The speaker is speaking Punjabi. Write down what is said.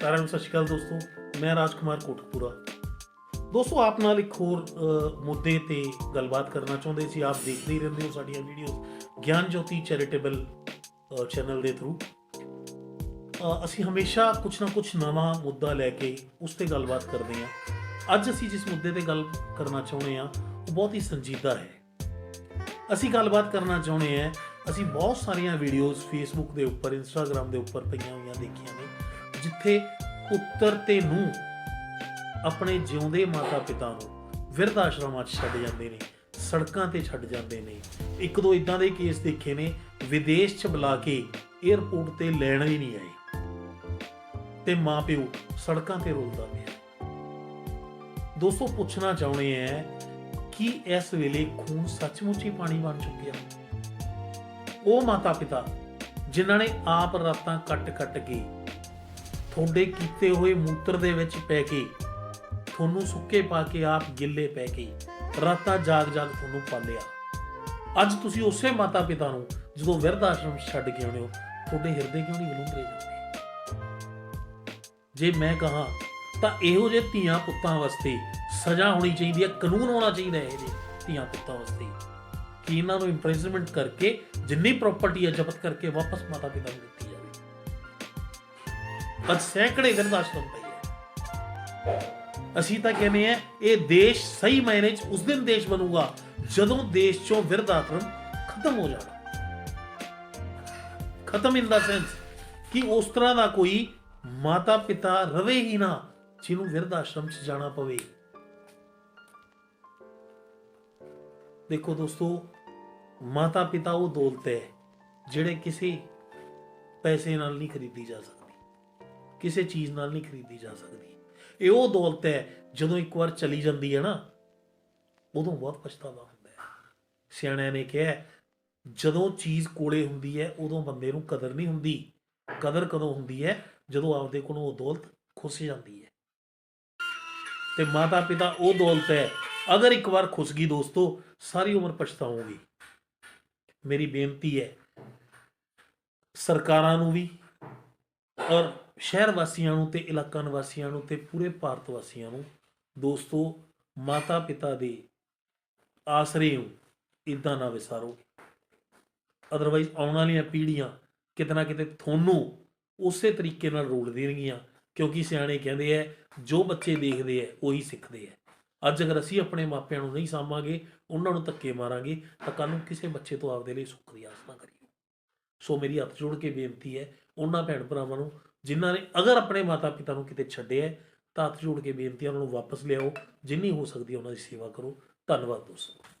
ਸਾਰਿਆਂ ਨੂੰ ਸਤਿ ਸ਼੍ਰੀ ਅਕਾਲ ਦੋਸਤੋ, ਮੈਂ ਰਾਜ ਕੁਮਾਰ ਕੋਟਕਪੂਰਾ। ਦੋਸਤੋ, ਆਪ ਨਾਲ ਇੱਕ ਹੋਰ ਮੁੱਦੇ ਤੇ ਗੱਲਬਾਤ ਕਰਨਾ ਚਾਹੁੰਦੇ ਸੀ। ਆਪ ਦੇਖਦੇ ਹੀ ਰਹਿੰਦੇ ਹੋ ਸਾਡੀਆਂ videos Gyan Jyoti charitable channel ਦੇ ਥਰੂ ਅਸੀਂ ਹਮੇਸ਼ਾ ਕੁਝ ਨਾ ਕੁਝ ਨਵਾਂ ਮੁੱਦਾ ਲੈ ਕੇ ਉਸ ਤੇ ਗੱਲਬਾਤ ਕਰਦੇ ਹਾਂ। ਅੱਜ ਅਸੀਂ ਜਿਸ ਮੁੱਦੇ ਤੇ ਗੱਲ ਕਰਨਾ ਚਾਹੁੰਦੇ ਹਾਂ, ਉਹ ਬਹੁਤ ਹੀ ਸੰਜੀਦਾ ਹੈ। ਅਸੀਂ ਗੱਲਬਾਤ ਕਰਨਾ ਚਾਹੁੰਦੇ ਹਾਂ, ਅਸੀਂ ਬਹੁਤ ਸਾਰੀਆਂ ਵੀਡੀਓਜ਼ ਫੇਸਬੁੱਕ ਦੇ ਉੱਪਰ ਇੰਸਟਾਗ੍ਰam ਦੇ ਉੱਪਰ ਪਈਆਂ ਹੋਈਆਂ ਦੇਖੀਆਂ ਨੇ। ਜਿੱਥੇ ਪੁੱਤਰ ਤੇ ਨੂੰ ਆਪਣੇ ਜਿਉਂਦੇ ਮਾਤਾ ਪਿਤਾ ਨੂੰ ਵਿਰਧ ਆਸ਼ਰਮਾਂ 'ਚ ਛੱਡ ਜਾਂਦੇ ਨੇ, ਸੜਕਾਂ ਤੇ ਛੱਡ ਜਾਂਦੇ ਨੇ। ਇੱਕ ਦੋ ਇਦਾਂ ਦੇ ਕੇਸ ਦੇਖੇ ਨੇ, ਵਿਦੇਸ਼ 'ਚ ਬੁਲਾ ਕੇ 에ਅਰਪੋਰਟ ਤੇ ਲੈਣ ਹੀ ਨਹੀਂ ਆਏ। ਤੇ ਮਾਪਿਓ ਸੜਕਾਂ ਤੇ ਰੋਲਦਾ ਪਿਆ ਦੋਸਤੋ, ਪੁੱਛਣਾ ਚਾਹੁੰਦੇ ਆ ਕਿ ਇਸ ਵੇਲੇ ਖੂਨ ਸੱਚਮੁੱਚ ਹੀ ਪਾਣੀ ਬਣ ਚੁੱਕਿਆ? ਉਹ ਮਾਤਾ ਪਿਤਾ ਜਿਨ੍ਹਾਂ ਨੇ ਆਪ ਰਾਤਾਂ ਕੱਟ-ਕੱਟ ਕੇ ਤੁਹਾਡੇ ਕੀਤੇ ਹੋਏ ਮੂਤਰ ਦੇ ਵਿੱਚ ਪੈ ਕੇ, ਤੁਹਾਨੂੰ ਸੁੱਕੇ ਪਾ ਕੇ ਆਪ ਗਿੱਲੇ ਪੈ ਕੇ, ਰਾਤਾਂ ਜਾਗ-ਜਾਗ ਤੁਹਾਨੂੰ ਪਾਲਿਆ। ਅੱਜ ਤੁਸੀਂ ਉਸੇ ਮਾਤਾ ਪਿਤਾ ਨੂੰ ਜਦੋਂ ਵਿਰਧ ਆਸ਼ਰਮ ਛੱਡ ਕੇ ਆਉਂਦੇ ਹੋ, ਤੁਹਾਡੇ ਹਿਰਦੇ ਕਿਉਂ ਨਹੀਂ ਵਿਲੁੰਦਰੇ ਜਾਂਦੇ? ਜੇ ਮੈਂ ਕਹਾ, ਤਾਂ ਇਹੋ ਜਿਹੇ ਧੀਆਂ ਪੁੱਤਾਂ ਵਾਸਤੇ ਸਜ਼ਾ ਹੋਣੀ ਚਾਹੀਦੀ ਹੈ, ਕਾਨੂੰਨ ਹੋਣਾ ਚਾਹੀਦਾ ਹੈ ਇਹਦੇ ਧੀਆਂ ਪੁੱਤਾਂ ਵਾਸਤੇ। ਕਿ ਇਹਨਾਂ ਨੂੰ ਇੰਪ੍ਰਿਜ਼ਨਮੈਂਟ ਕਰਕੇ ਜਿੰਨੀ ਪ੍ਰਾਪਰਟੀ ਹੈ ਜ਼ਬਤ ਕਰਕੇ ਵਾਪਸ ਮਾਤਾ ਪਿਤਾ ਨੂੰ ਦਿੱਤੀ ਅੱਜ ਸੈਂਕੜੇ ਵਿਰਧ ਆਸ਼ਰਮ ਪਏ ਹੈ। ਅਸੀਂ ਤਾਂ ਕਹਿੰਦੇ ਆ ਇਹ ਦੇਸ਼ ਸਹੀ ਮਾਇਨੇ 'ਚ ਉਸ ਦਿਨ ਦੇਸ਼ ਬਣੂਗਾ, ਜਦੋਂ ਦੇਸ਼ 'ਚੋਂ ਵਿਰਧ ਆਸ਼ਰਮ ਖਤਮ ਹੋ ਜਾਣਾ। ਖਤਮ ਇਨ ਦਾ ਸੈਂਸ ਕਿ ਉਸ ਤਰ੍ਹਾਂ ਦਾ ਕੋਈ ਮਾਤਾ ਪਿਤਾ ਰਵੇ ਹੀ ਨਾ, ਜਿਹਨੂੰ ਵਿਰਧ ਆਸ਼ਰਮ 'ਚ ਜਾਣਾ ਪਵੇ। ਦੇਖੋ ਦੋਸਤੋ ਮਾਤਾ ਪਿਤਾ ਉਹ ਦੌਲਤ ਹੈ, ਜਿਹੜੇ ਕਿਸੇ ਪੈਸੇ ਨਾਲ ਨਹੀਂ ਖਰੀਦੀ ਜਾ ਸਕਦੀ। ਕਿਸੇ ਚੀਜ਼ ਨਾਲ ਨਹੀਂ ਖਰੀਦੀ ਜਾ ਸਕਦੀ। ਇਹ ਉਹ ਦੌਲਤ ਹੈ, ਜਦੋਂ ਇੱਕ ਵਾਰ ਚਲੀ ਜਾਂਦੀ ਹੈ ਨਾ, ਉਦੋਂ ਬਹੁਤ ਪਛਤਾਵਾ ਹੁੰਦਾ ਹੈ। ਸਿਆਣਿਆਂ ਨੇ ਕਿਹਾ ਜਦੋਂ ਚੀਜ਼ ਕੋਲੇ ਹੁੰਦੀ ਹੈ, ਉਦੋਂ ਬੰਦੇ ਨੂੰ ਕਦਰ ਨਹੀਂ ਹੁੰਦੀ। ਕਦਰ ਕਦੋਂ ਹੁੰਦੀ ਹੈ? ਜਦੋਂ ਆਪਦੇ ਕੋਲੋਂ ਉਹ ਦੌਲਤ ਖੁੱਸ ਜਾਂਦੀ ਹੈ। ਤੇ ਮਾਤਾ ਪਿਤਾ ਉਹ ਦੌਲਤ ਹੈ, ਅਗਰ ਇੱਕ ਵਾਰ ਖੁੱਸ ਗਈ ਦੋਸਤੋ, ਸਾਰੀ ਉਮਰ ਪਛਤਾਓਗੇ। ਮੇਰੀ ਬੇਨਤੀ ਹੈ, ਸਰਕਾਰਾਂ ਨੂੰ ਵੀ ਔਰ ਸ਼ਹਿਰ ਵਾਸੀਆਂ ਨੂੰ ਤੇ ਇਲਾਕਾ ਨਿਵਾਸੀਆਂ ਨੂੰ ਤੇ ਪੂਰੇ ਭਾਰਤ ਵਾਸੀਆਂ ਨੂੰ ਦੋਸਤੋ, ਮਾਤਾ ਪਿਤਾ ਦੇ ਆਸਰੇ ਨੂੰ ਇਦਾਂ ਨਾ ਵਿਸਾਰੋ। ਅਦਰਵਾਈਜ਼ ਆਉਣ ਵਾਲੀਆਂ ਪੀੜ੍ਹੀਆਂ ਕਿਤੇ ਨਾ ਕਿਤੇ ਤੁਹਾਨੂੰ ਉਸੇ ਤਰੀਕੇ ਨਾਲ ਰੋਲ ਦੇਣਗੀਆਂ, ਕਿਉਂਕਿ ਸਿਆਣੇ ਕਹਿੰਦੇ ਐ, ਜੋ ਬੱਚੇ ਦੇਖਦੇ ਐ, ਉਹੀ ਸਿੱਖਦੇ ਐ। ਅੱਜ ਅਗਰ ਅਸੀਂ ਆਪਣੇ ਮਾਪਿਆਂ ਨੂੰ ਨਹੀਂ ਸਾਂਭਾਂਗੇ, ਉਹਨਾਂ ਨੂੰ ਧੱਕੇ ਮਾਰਾਂਗੇ, ਤਾਂ ਕੱਲ ਨੂੰ ਕਿਸੇ ਬੱਚੇ ਤੋਂ ਆਪਦੇ ਲਈ ਸੁੱਖ ਦੀ ਆਸ ਨਾ ਕਰਿਓ ਸੋ ਮੇਰੀ ਹੱਥ ਜੋੜ ਕੇ ਬੇਨਤੀ ਹੈ ਉਹਨਾਂ ਭੈਣ ਭਰਾਵਾਂ ਨੂੰ ਜਿਨ੍ਹਾਂ ਨੇ ਅਗਰ ਆਪਣੇ ਮਾਤਾ ਪਿਤਾ ਨੂੰ ਕਿਤੇ ਛੱਡਿਆ ਤਾਂ ਹੱਥ ਜੋੜ ਕੇ ਬੇਨਤੀ ਉਹਨਾਂ ਨੂੰ ਵਾਪਸ ਲਿਆਓ। ਜਿੰਨੀ ਹੋ ਸਕਦੀ ਉਹਨਾਂ ਦੀ ਸੇਵਾ ਕਰੋ। ਧੰਨਵਾਦ ਦੋਸਤੋ।